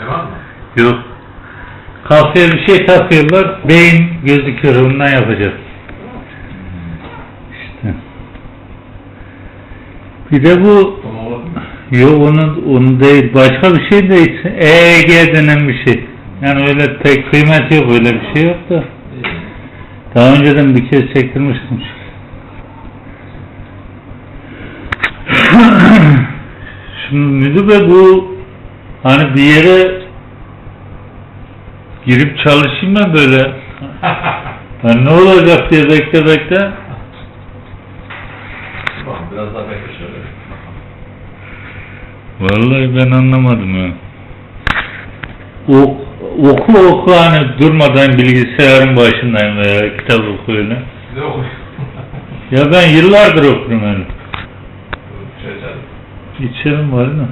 Devam mı? Yok. Kafaya bir şey takıyorlar. Beyin gözüküyor. Ondan yapacak. İşte. Bir de bu yok onu, onu değil. Başka bir şey de EEG denen bir şey. Yani öyle pek kıymet yok. Öyle bir şey yok da. Daha önceden bir kez çektirmiştim. Şimdi müdür bey bu hani bir yere girip çalışayım ben böyle. Ben ne olacak diye bekle bekle. Biraz daha bekle şöyle. Vallahi ben anlamadım ya. Ok, oku oku hani durmadan bilgisayarın başındayım veya kitap okuyla. Ne oluyor? Ya ben yıllardır okurum öyle. Şey. İçerim var mı?